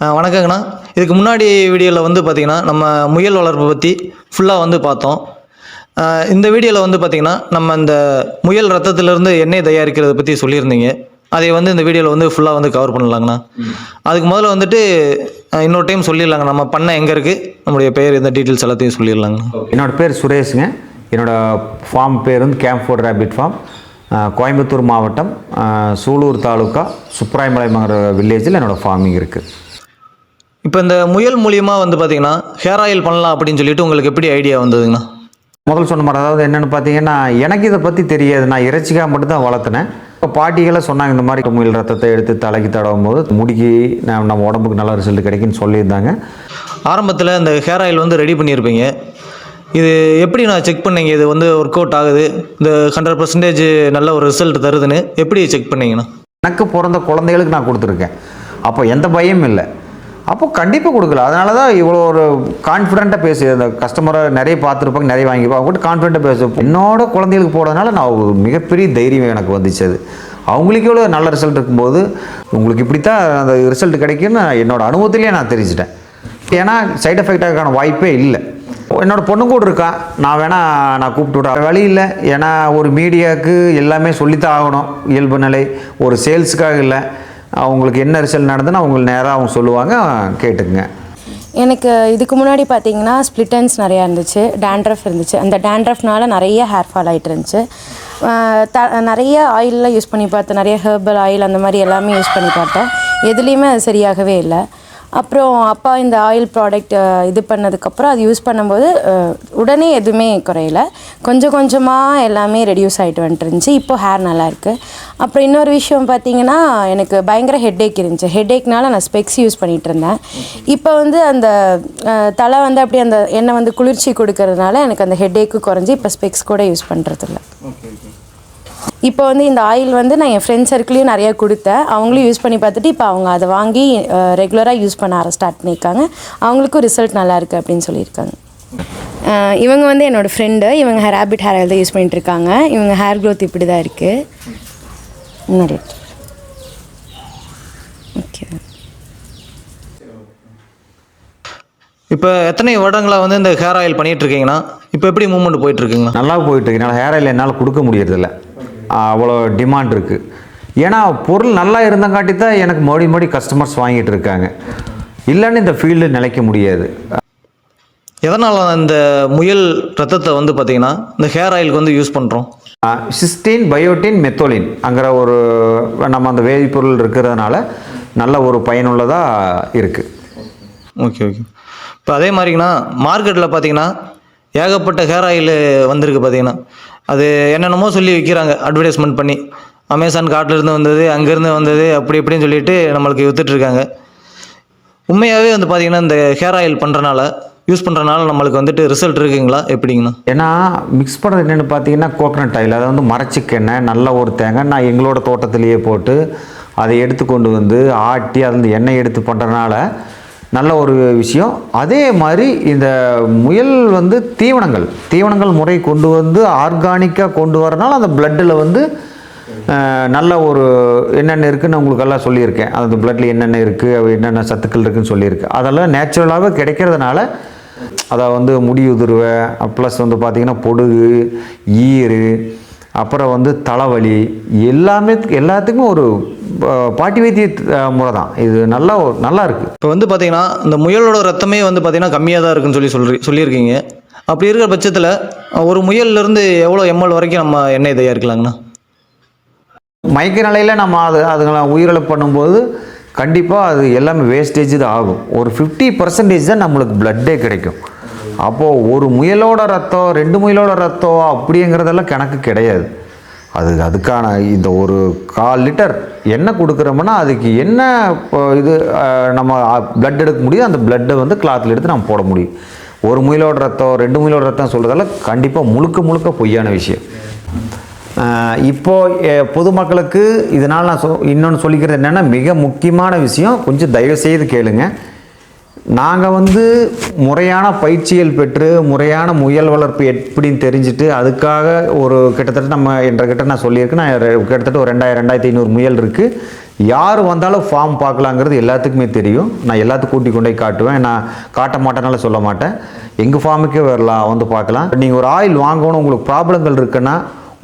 வணக்கங்கண்ணா. இதுக்கு முன்னாடி வீடியோவில் வந்து பார்த்தீங்கன்னா நம்ம முயல் வளர்ப்பை பற்றி ஃபுல்லாக வந்து பார்த்தோம். இந்த வீடியோவில் வந்து பார்த்தீங்கன்னா நம்ம இந்த முயல் ரத்தத்திலிருந்து எண்ணெய் தயாரிக்கிறத பற்றி சொல்லியிருந்தீங்க. அதை வந்து இந்த வீடியோவில் வந்து ஃபுல்லாக வந்து கவர் பண்ணலாங்கண்ணா. அதுக்கு முதல்ல வந்துட்டு இன்னொரு டைம் சொல்லிடலாங்க நம்ம பண்ணை எங்கே இருக்குது நம்முடைய பெயர் இந்த டீட்டெயில்ஸ் எல்லாத்தையும் சொல்லிடலாங்கண்ணா. என்னோட பேர் சுரேஷுங்க. என்னோட ஃபார்ம் பேர் வந்து கேம்ஃபோர்ட் ரேபிட் ஃபார்ம் கோயம்புத்தூர் மாவட்டம் சூலூர் தாலுக்கா சுப்ராயமலைங்கிற வில்லேஜில் என்னோடய ஃபார்மிங் இருக்குது இப்போ இந்த முயல் மூலியமாக வந்து பார்த்தீங்கன்னா ஹேர் ஆயில் பண்ணலாம் அப்படின்னு சொல்லிட்டு உங்களுக்கு எப்படி ஐடியா வந்ததுங்கண்ணா? முதல் சொன்ன மாதிரி அதாவது என்னென்னு பார்த்தீங்கன்னா எனக்கு இதை பற்றி தெரியாது. நான் இறைச்சிக்காக மட்டும்தான் வளர்த்தினேன். இப்போ பாட்டிகளை சொன்னாங்க இந்த மாதிரி முயல் ரத்தத்தை எடுத்து தலைக்கு தடவும் போது முடிக்கு நம்ம நம்ம உடம்புக்கு நல்ல ரிசல்ட் கிடைக்குன்னு சொல்லியிருந்தாங்க. ஆரம்பத்தில் இந்த ஹேர் ஆயில் வந்து ரெடி பண்ணியிருப்பீங்க. இது எப்படி நான் செக் பண்ணீங்க? இது வந்து ஒர்க் அவுட் ஆகுது. இந்த ஹண்ட்ரட் பர்சன்டேஜ் நல்ல ஒரு ரிசல்ட் தருதுன்னு எப்படி செக் பண்ணீங்கண்ணா? எனக்கு பிறந்த குழந்தைகளுக்கு நான் கொடுத்துருக்கேன். அப்போ எந்த பயமும் இல்லை. அப்போ கண்டிப்பாக கொடுக்கல. அதனால தான் இவ்வளோ ஒரு கான்ஃபிடென்ட்டாக பேசு. அந்த கஸ்டமரை நிறைய பார்த்துருப்பாங்க நிறைய வாங்கிப்பாங்க அவங்ககிட்ட கான்ஃபிடென்ட்டாக பேச. என்னோட குழந்தைகளுக்கு போடுறதுனால நான் ஒரு மிகப்பெரிய தைரியம் எனக்கு வந்துச்சு அது. அவங்களுக்கு எவ்வளோ நல்ல ரிசல்ட் இருக்கும்போது உங்களுக்கு இப்படித்தான் அந்த ரிசல்ட் கிடைக்குன்னு என்னோட அனுபவத்திலேயே நான் தெரிஞ்சிட்டேன். ஏன்னா சைட் எஃபெக்டாக்கான வாய்ப்பே இல்லை. என்னோட பொண்ணு கூட இருக்கா. நான் வேணால் நான் கூப்பிட்டு விட்றேன். வழி இல்லை. ஏன்னா ஒரு மீடியாவுக்கு எல்லாமே சொல்லித்தான் ஆகணும். இயல்பு நிலை. ஒரு சேல்ஸுக்காக இல்லை. அவங்களுக்கு என்ன ரிசல்ட் நடந்ததுன்னு அவங்க நேராக அவங்க சொல்லுவாங்க கேட்டுக்குங்க. எனக்கு இதுக்கு முன்னாடி பார்த்தீங்கன்னா ஸ்ப்ளிட்டன்ஸ் நிறையா இருந்துச்சு டேண்ட்ரஃப் இருந்துச்சு. அந்த டேண்ட்ரஃப்னால நிறைய ஹேர் ஃபால் ஆகிட்டு இருந்துச்சு. த நிறைய ஆயிலெலாம் யூஸ் பண்ணி பார்த்தேன் நிறைய ஹெர்பல் ஆயில் அந்த மாதிரி எல்லாமே யூஸ் பண்ணி பார்த்தேன். எதுலேயுமே அது சரியாகவே இல்லை. அப்புறம் அப்பா இந்த ஆயில் ப்ராடக்ட் இது பண்ணதுக்கப்புறம் அது யூஸ் பண்ணும்போது உடனே எதுவுமே குறையல. கொஞ்சம் கொஞ்சமாக எல்லாமே ரெடியூஸ் ஆகிட்டு வந்துட்டு இருந்துச்சு. இப்போ ஹேர் நல்லாயிருக்கு அப்புறம் இன்னொரு விஷயம் பார்த்தீங்கன்னா எனக்கு பயங்கர ஹெட்டேக் இருந்துச்சு. ஹெட்டேக்னால நான் ஸ்பெக்ஸ் யூஸ் பண்ணிகிட்டு இருந்தேன். இப்போ வந்து அந்த தலை வந்து அப்படியே அந்த எண்ணெய் வந்து குளிர்ச்சி கொடுக்கறதுனால எனக்கு அந்த ஹெட்டேக்கு குறைஞ்சி இப்போ ஸ்பெக்ஸ் கூட யூஸ் பண்ணுறதில்ல இப்போ வந்து இந்த ஆயில் வந்து நான் என் ஃப்ரெண்ட் சர்க்கிளையும் நிறையா கொடுத்தேன். அவங்களும் யூஸ் பண்ணி பார்த்துட்டு இப்போ அவங்க அதை வாங்கி ரெகுலராக யூஸ் பண்ண ஆர ஸ்டார்ட் பண்ணியிருக்காங்க. அவங்களுக்கும் ரிசல்ட் நல்லா இருக்குது அப்படின்னு சொல்லியிருக்காங்க. இவங்க வந்து என்னோடய ஃப்ரெண்டு இவங்க ஹேபிட் ஹேர் ஆயில் தான் யூஸ் பண்ணிட்டு இருக்காங்க. இவங்க ஹேர் க்ரோத் இப்படி தான் இருக்குது முன்னாடி ஓகே இப்போ எத்தனை வருடங்களாக வந்து இந்த ஹேர் ஆயில் பண்ணிட்டு இருக்கீங்கன்னா? இப்போ எப்படி மூவ்மெண்ட் போயிட்டு இருக்குங்கண்ணா நல்லா போயிட்டு இருக்கு. என்னால் ஹேர் ஆயில் என்னால் கொடுக்க முடியறதில்ல. அவ்வளோ டிமாண்ட் இருக்குது ஏன்னா பொருள் நல்லா இருந்தங்காட்டி தான் எனக்கு மறுபடியும் மறுபடியும் கஸ்டமர்ஸ் வாங்கிட்டு இருக்காங்க. இல்லைன்னு இந்த ஃபீல்டு நிலைக்க முடியாது. எதனால் இந்த முயல் ரத்தத்தை வந்து பார்த்தீங்கன்னா இந்த ஹேர் ஆயிலுக்கு வந்து யூஸ் பண்ணுறோம் சிஸ்டீன் பயோட்டின் மெத்தோலின் அங்கிற ஒரு நம்ம அந்த வேதிப்பொருள் இருக்கிறதுனால நல்ல ஒரு பயனுள்ளதாக இருக்குது ஓகே ஓகே இப்போ அதே மாதிரிங்கண்ணா மார்க்கெட்டில் பார்த்தீங்கன்னா ஏகப்பட்ட ஹேர் ஆயில் வந்திருக்கு பார்த்தீங்கன்னா அது என்னென்னமோ சொல்லி விற்கிறாங்க அட்வர்டைஸ்மெண்ட் பண்ணி. அமேசான் காட்டிலேருந்து வந்தது அங்கேருந்து வந்தது அப்படி இப்படின்னு சொல்லிட்டு நம்மளுக்கு விற்றுட்ருக்காங்க உண்மையாகவே வந்து பார்த்திங்கன்னா இந்த ஹேர் ஆயில் பண்ணுறனால யூஸ் பண்ணுறனால நம்மளுக்கு வந்துட்டு ரிசல்ட் இருக்குங்களா? எப்படிங்கண்ணா? ஏன்னா மிக்ஸ் பண்ணுறது என்னென்னு பார்த்தீங்கன்னா கோகனட் ஆயில் அதை வந்து மரச்சிக்கெண்ணெய் நல்ல ஒரு தேங்காய் நான் எங்களோட தோட்டத்திலேயே போட்டு அதை எடுத்து கொண்டு வந்து ஆட்டி அதுலேருந்து எண்ணெய் எடுத்து பண்ணுறனால நல்ல ஒரு விஷயம். அதே மாதிரி இந்த முயல் வந்து தீவனங்கள். தீவனங்கள் முறை கொண்டு வந்து ஆர்கானிக்காக கொண்டு வரனால அந்த பிளட்டில் வந்து நல்ல ஒரு என்னென்ன இருக்குன்னு உங்களுக்கு எல்லாம் சொல்லியிருக்கேன். அந்த பிளட்டில் என்னென்ன இருக்குது என்னென்ன சத்துக்கள் இருக்குதுன்னு சொல்லியிருக்கேன். அதெல்லாம் நேச்சுரலாகவே கிடைக்கிறதுனால அதை வந்து முடி உதிர்வை ப்ளஸ் வந்து பார்த்திங்கன்னா பொடுகு ஈறு அப்புறம் வந்து தலைவலி எல்லாமே எல்லாத்துக்கும் ஒரு பாட்டி வைத்திய முறை தான் இது நல்லா நல்லா இருக்குது இப்போ வந்து பார்த்தீங்கன்னா இந்த முயலோட ரத்தமே வந்து பார்த்தீங்கன்னா கம்மியாக தான் இருக்குன்னு சொல்லி சொல்றீ சொல்லியிருக்கீங்க. அப்படி இருக்கிற பட்சத்தில் ஒரு முயல்லேருந்து எவ்வளோ எம்எல் வரைக்கும் நம்ம எண்ணெய் தயாரிக்கலாங்கண்ணா? மயக்க நிலையில் நம்ம அது அதுங்களை உயிரிழப்பு பண்ணும்போது கண்டிப்பாக அது எல்லாமே வேஸ்டேஜ் தான் ஆகும். ஒரு ஃபிஃப்டி பர்சன்டேஜ் தான் நம்மளுக்கு பிளட்டே கிடைக்கும். அப்போது ஒரு முயலோட ரத்தம் ரெண்டு முயலோட ரத்தம் அப்படிங்கிறதெல்லாம் கணக்கு கிடையாது. அது அதுக்கான இந்த ஒரு கால் லிட்டர் என்ன கொடுக்குறோம்னா அதுக்கு என்ன இது நம்ம பிளட் எடுக்க முடியும் அந்த பிளட்டை வந்து கிளாத்தில் எடுத்து நம்ம போட முடியும். ஒரு முயலோட ரத்தம் ரெண்டு முயலோட ரத்தம் சொல்கிறதெல்லாம் கண்டிப்பாக முழுக்க முழுக்க பொய்யான விஷயம். இப்போது பொதுமக்களுக்கு இதனால் நான் சொ இன்னொன்று சொல்லிக்கிறது என்னென்னா மிக முக்கியமான விஷயம் கொஞ்சம் தயவு செய்து கேளுங்கள் நாங்கள் வந்து முறையான பயிற்சிகள் பெற்று முறையான முயல் வளர்ப்பு எப்படின்னு தெரிஞ்சுட்டு அதுக்காக ஒரு கிட்டத்தட்ட நம்ம என்கிட்ட நான் சொல்லியிருக்கேன் நான் கிட்டத்தட்ட ஒரு ரெண்டாயிரம் ரெண்டாயிரத்தி ஐநூறு முயல் இருக்குது யார் வந்தாலும் ஃபார்ம் பார்க்கலாங்கிறது எல்லாத்துக்குமே தெரியும். நான் எல்லாத்துக்கும் கூட்டி கொண்டு போய் காட்டுவேன். நான் காட்ட மாட்டேனால சொல்ல மாட்டேன். எங்கள் ஃபார்முக்கே வரலாம் வந்து பார்க்கலாம். நீங்கள் ஒரு ஆயில் வாங்கணும் உங்களுக்கு ப்ராப்ளங்கள் இருக்குன்னா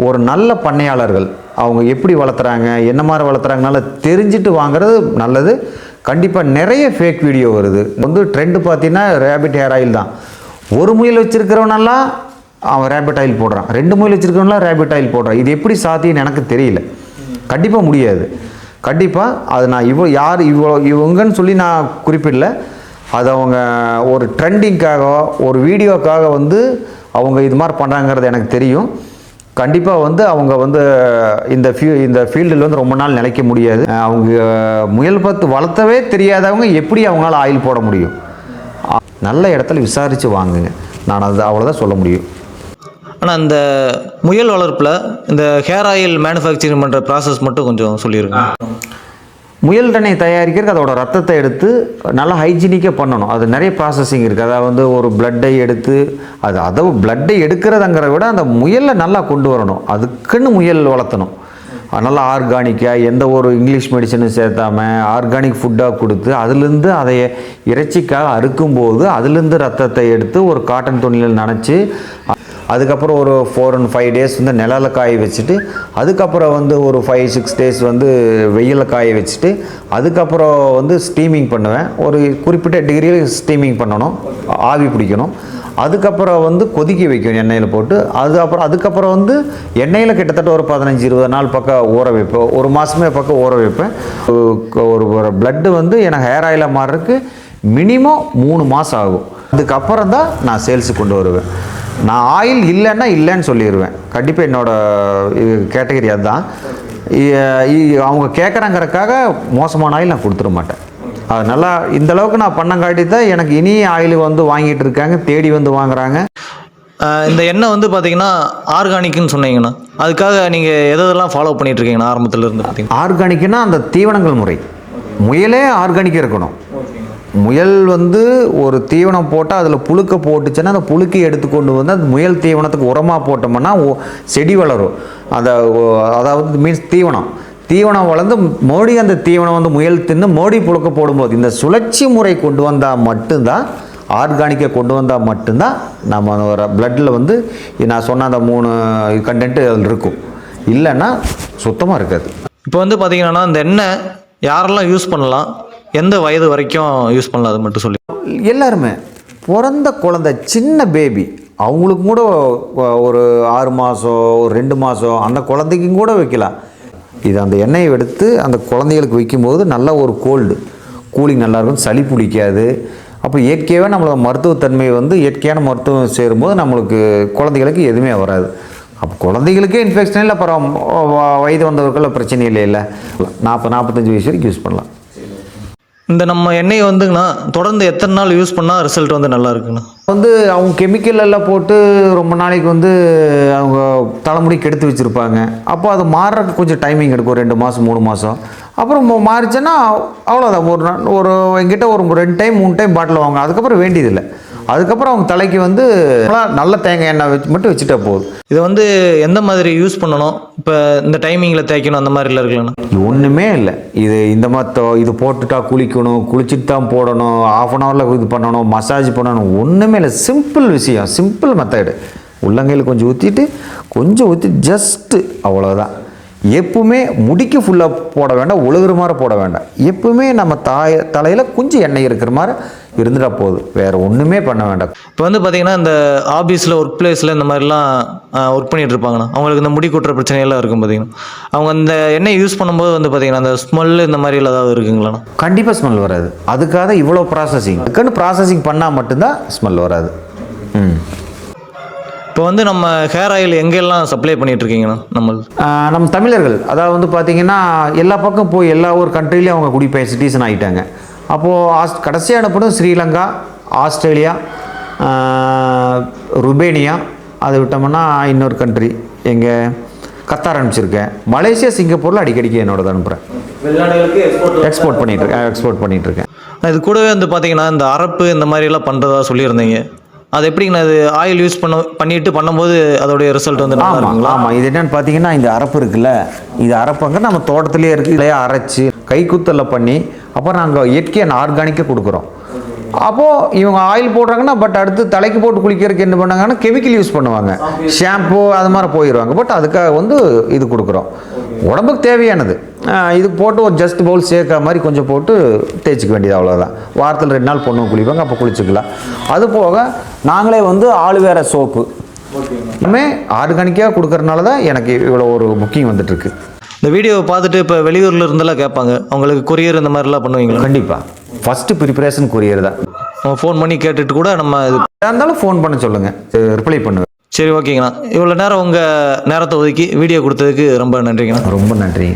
ஒரு நல்ல பண்ணையாளர்கள் அவங்க எப்படி வளர்த்துறாங்க என்ன மாதிரி வளர்த்துறாங்கனால தெரிஞ்சுட்டு வாங்குறது நல்லது. கண்டிப்பாக நிறைய ஃபேக் வீடியோ வருது. வந்து ட்ரெண்டு பார்த்தீங்கன்னா ரேபிட் ஹேர் ஆயில் தான். ஒரு முயல் வச்சுருக்கிறவனெல்லாம் அவன் ரேபிட் ஆயில் போடுறான். ரெண்டு முயல் வச்சுருக்கிறவனெல்லாம் ரேபிட் ஆயில் போடுறான். இது எப்படி சாத்தியன்னு எனக்கு தெரியல. கண்டிப்பாக முடியாது. கண்டிப்பாக அது நான் இவ்வளோ யார் இவ்வளோ இவங்கன்னு சொல்லி நான் குறிப்பிடல. அது அவங்க ஒரு ட்ரெண்டிங்காக ஒரு வீடியோக்காக வந்து அவங்க இது மாதிரி பண்ணுறாங்கிறது எனக்கு தெரியும். கண்டிப்பாக வந்து அவங்க வந்து இந்த ஃபியூ இந்த ஃபீல்டில் வந்து ரொம்ப நாள் நிலைக்க முடியாது. அவங்க முயல் பார்த்து வளர்த்தவே தெரியாதவங்க எப்படி அவங்களால ஆயில் போட முடியும்? நல்ல இடத்துல விசாரித்து வாங்குங்க. நான் அது அவ்வளோதான் சொல்ல முடியும். ஆனால் இந்த முயல் வளர்ப்பில் இந்த ஹேர் ஆயில் மேனுஃபேக்சரிங் பண்ணுற ப்ராசஸ் மட்டும் கொஞ்சம் சொல்லிடுங்க முயல் தண்ணை தயாரிக்கிறதுக்கு அதோட ரத்தத்தை எடுத்து நல்லா ஹைஜீனிக்காக பண்ணணும். அது நிறைய ப்ராசஸிங் இருக்குது அதாவது வந்து ஒரு பிளட்டை எடுத்து அது அதை பிளட்டை எடுக்கிறதுங்கிறத விட அந்த முயலை நல்லா கொண்டு வரணும். அதுக்குன்னு முயல் வளர்த்தணும். நல்லா ஆர்கானிக்காக எந்த ஒரு இங்கிலீஷ் மெடிசனும் சேர்த்தாம ஆர்கானிக் ஃபுட்டாக கொடுத்து அதுலேருந்து அதை இறைச்சிக்காக அறுக்கும்போது அதுலேருந்து ரத்தத்தை எடுத்து ஒரு காட்டன் துணியில் நனைச்சி அதுக்கப்புறம் ஒரு ஃபோர் அண்ட் ஃபைவ் டேஸ் வந்து நிழல காய வச்சுட்டு அதுக்கப்புறம் வந்து ஒரு ஃபைவ் சிக்ஸ் டேஸ் வந்து வெயிலில் காய வச்சுட்டு அதுக்கப்புறம் வந்து ஸ்டீமிங் பண்ணுவேன். ஒரு குறிப்பிட்ட டிகிரியில் ஸ்டீமிங் பண்ணணும். ஆவி பிடிக்கணும். அதுக்கப்புறம் வந்து கொதிக்க வைக்கணும் எண்ணெயில் போட்டு. அது அப்புறம் அதுக்கப்புறம் வந்து எண்ணெயில் கிட்டத்தட்ட ஒரு பதினஞ்சு இருபது நாள் பக்கம் ஊற வைப்பேன். ஒரு மாதமே பக்கம் ஊற வைப்பேன். ஒரு ஒரு பிளட்டு வந்து எனக்கு ஹேர் ஆயிலாக மாறுறதுக்கு மினிமம் மூணு மாதம் ஆகும். அதுக்கப்புறம் தான் நான் சேல்ஸுக்கு கொண்டு வருவேன். நான் ஆயில் இல்லைன்னா இல்லைன்னு சொல்லிடுவேன் கண்டிப்பாக என்னோட கேட்டகரி அதுதான். அவங்க கேட்குறாங்கிறக்காக மோசமான ஆயில் நான் கொடுத்துட மாட்டேன். அது நல்லா இந்த அளவுக்கு நான் பண்ணங்காட்டி தான் எனக்கு இனி ஆயில் வந்து வாங்கிட்டு இருக்காங்க தேடி வந்து வாங்குறாங்க. இந்த எண்ணெய் வந்து பார்த்தீங்கன்னா ஆர்கானிக்னு சொன்னீங்கண்ணா அதுக்காக நீங்கள் எதெல்லாம் ஃபாலோ பண்ணிட்டு இருக்கீங்கண்ணா ஆரம்பத்துல இருந்து பார்த்தீங்கன்னா ஆர்கானிக்னா அந்த தீவனங்கள் முறை. முயலே ஆர்கானிக் இருக்கணும். முயல் வந்து ஒரு தீவனம் போட்டால் அதில் புழுக்க போட்டுச்சுன்னா அந்த புழுக்கை எடுத்துக்கொண்டு வந்து அந்த முயல் தீவனத்துக்கு உரமாக போட்டோம்னா செடி வளரும். அந்த அதாவது மீன்ஸ் தீவனம். தீவனம் வளர்ந்து மோடி அந்த தீவனம் வந்து முயல் தின்னு மோடி புழுக்க போடும்போது இந்த சுழற்சி முறை கொண்டு வந்தால் மட்டும்தான் ஆர்கானிக்கை கொண்டு வந்தால் மட்டும்தான் நம்ம ஒரு பிளட்டில் வந்து நான் சொன்ன அந்த மூணு கண்டென்ட்டு அதில் இருக்கும். இல்லைன்னா சுத்தமாக இருக்காது. இப்போ வந்து பார்த்தீங்கன்னா இந்த எண்ணெய் யாரெல்லாம் யூஸ் பண்ணலாம்? எந்த வயது வரைக்கும் யூஸ் பண்ணலாம் அது மட்டும் சொல்லி. எல்லாருமே பிறந்த குழந்த சின்ன பேபி அவங்களுக்கும் கூட ஒரு ஆறு மாதம் ஒரு ரெண்டு மாதம் அந்த குழந்தைக்கும் கூட வைக்கலாம். இது அந்த எண்ணெயை எடுத்து அந்த குழந்தைகளுக்கு வைக்கும்போது நல்ல ஒரு கோல்டு கூலிங் நல்லா இருக்கும் சளி பிடிக்காது. அப்போ இயற்கையாகவே நம்மளோட மருத்துவத்தன்மை வந்து இயற்கையான மருத்துவம் சேரும்போது நம்மளுக்கு குழந்தைகளுக்கு எதுவுமே வராது. அப்போ குழந்தைகளுக்கே இன்ஃபெக்ஷன் இல்லை அப்புறம் வ- வயது வந்தவர்களில் பிரச்சனை இல்லை இல்லை நாற்பது நாற்பத்தஞ்சு வயசு வரைக்கும் யூஸ் பண்ணலாம். இந்த நம்ம எண்ணெயை வந்துங்கண்ணா தொடர்ந்து எத்தனை நாள் யூஸ் பண்ணால் ரிசல்ட் வந்து நல்லா இருக்குண்ணா? வந்து அவங்க கெமிக்கல் எல்லாம் போட்டு ரொம்ப நாளைக்கு வந்து அவங்க தலைமுடி கெடுத்து வச்சுருப்பாங்க. அப்போ அது மாறுறதுக்கு கொஞ்சம் டைமிங் எடுக்கும் ரெண்டு மாதம் மூணு மாதம் அப்புறம் ம- மாறிச்சுன்னா அவ்வளோதான் ஒரு நாள் ஒரு எங்கிட்ட ஒரு ரெண்டு டைம் மூணு டைம் பாட்டில் வாங்க. அதுக்கப்புறம் வேண்டியதில்லை. அதுக்கப்புறம் அவங்க தலைக்கு வந்து நல்ல தேங்காய் எண்ணெய் வச்சு மட்டும் வச்சுட்டா போதும். இதை வந்து எந்த மாதிரி யூஸ் பண்ணணும்? இப்போ இந்த டைமிங்கில் தேய்க்கணும் அந்த மாதிரிலாம் இருக்குல்லண்ணா. இது ஒன்றுமே இல்லை. இது இந்த மாதிரி இது போட்டுட்டா குளிக்கணும் குளிச்சுட்டு தான் போடணும் ஆஃப் அன் ஹவரில் இது பண்ணணும் மசாஜ் பண்ணணும் ஒன்றுமே இல்லை. சிம்பிள் விஷயம். சிம்பிள் மெத்தடு உள்ளங்கையில் கொஞ்சம் ஊற்றிட்டு கொஞ்சம் ஊற்றி ஜஸ்ட்டு அவ்வளோதான் எப்பவுமே முடிக்கு ஃபுல்லாக போட வேண்டாம் ஒழுகுற மாதிரி போட வேண்டாம். எப்பவுமே நம்ம தாய தலையில் கொஞ்சம் எண்ணெய் இருக்கிற மாதிரி இருந்துட்டா போதும். வேறு ஒன்றுமே பண்ண வேண்டாம். இப்போ வந்து பார்த்தீங்கன்னா இந்த ஆஃபீஸில் ஒர்க் பிளேஸில் இந்த மாதிரிலாம் ஒர்க் பண்ணிட்டு இருப்பாங்கண்ணா அவங்களுக்கு இந்த முடி கொட்டுற பிரச்சனையெல்லாம் இருக்கும் பார்த்தீங்கன்னா அவங்க இந்த எண்ணெய் யூஸ் பண்ணும்போது வந்து பார்த்தீங்கன்னா அந்த ஸ்மெல் இந்த மாதிரி ஏதாவது இருக்குங்களாண்ணா? கண்டிப்பாக ஸ்மெல் வராது. அதுக்காக இவ்வளோ ப்ராசஸிங் அதுக்குன்னு ப்ராசஸிங் பண்ணால் மட்டும்தான் ஸ்மெல் வராது. ம். இப்போ வந்து நம்ம ஹேர் ஆயில் எங்கெல்லாம் சப்ளை பண்ணிட்டு இருக்கீங்கண்ணா நம்ம நம்ம தமிழர்கள் அதாவது வந்து பார்த்திங்கன்னா எல்லா பக்கம் போய் எல்லா ஒரு கண்ட்ரிலையும் அவங்க குடிப்பெயர் சிட்டிசன் ஆகிட்டாங்க அப்போது ஆஸ் கடைசியாக அனுப்பணும் ஸ்ரீலங்கா ஆஸ்திரேலியா ருபேனியா அதை விட்டோம்னா இன்னொரு கண்ட்ரி எங்கே கத்தார் அனுப்பிச்சிருக்கேன். மலேசியா சிங்கப்பூரில் அடிக்கடிக்கு என்னோட அனுப்புகிறேன் எக்ஸ்போர்ட் எக்ஸ்போர்ட் பண்ணிட்டு இருக்கேன் எக்ஸ்போர்ட் பண்ணிட்டு இருக்கேன் இது கூடவே வந்து பார்த்தீங்கன்னா இந்த அரப்பு இந்த மாதிரி எல்லாம் பண்ணுறதா சொல்லியிருந்தீங்க. அது எப்படிங்கண்ணா அது ஆயில் யூஸ் பண்ண பண்ணிட்டு பண்ணும்போது அதோடைய ரிசல்ட் வந்து நல்லா ஆமாம் இருக்குங்களா? ஆமாம் இது என்னன்னு பார்த்தீங்கன்னா இந்த அரப்பு இருக்குல்ல இது அரப்பங்க நம்ம தோட்டத்திலே இருக்கு இதையே அரைச்சி கைக்குத்தலில் பண்ணி அப்புறம் நாங்கள் இயற்கையாக ஆர்கானிக்காக கொடுக்குறோம். அப்போது இவங்க ஆயில் போடுறாங்கன்னா பட் அடுத்து தலைக்கு போட்டு குளிக்கிறதுக்கு என்ன பண்ணாங்கன்னா கெமிக்கல் யூஸ் பண்ணுவாங்க. ஷாம்பு அது மாதிரி போயிடுவாங்க. பட் அதுக்காக வந்து இது கொடுக்குறோம். உடம்புக்கு தேவையானது. இது போட்டு ஒரு ஜஸ்ட் பவுல் சேர்க்க மாதிரி கொஞ்சம் போட்டு தேய்ச்சிக்க வேண்டியது அவ்வளோதான் வாரத்தில் ரெண்டு நாள் பொண்ணு குளிப்பாங்க அப்போ குளிச்சுக்கலாம். அது போக நாங்களே வந்து ஆளுவேர சோப்பு எல்லாமே ஆர்கானிக்காக கொடுக்கறனால தான் எனக்கு இவ்வளோ ஒரு புக்கிங் வந்துட்டு இருக்கு இந்த வீடியோவை பார்த்துட்டு இப்போ வெளியூர்ல இருந்தெல்லாம் கேட்பாங்க. அவங்களுக்கு கொரியர் இந்த மாதிரிலாம் பண்ணுவீங்களா? கண்டிப்பாக ஃபஸ்ட்டு ப்ரிப்பரேஷன் கொரியர் தான். ஃபோன் பண்ணி கேட்டுட்டு கூட நம்ம இருந்தாலும் ஃபோன் பண்ண சொல்லுங்கள் ரிப்ளை பண்ணுவேன். சரி ஓகேங்கண்ணா. இவ்வளோ நேரம் உங்கள் நேரத்தை ஒதுக்கி வீடியோ கொடுத்ததுக்கு ரொம்ப நன்றிங்கண்ணா. ரொம்ப நன்றி.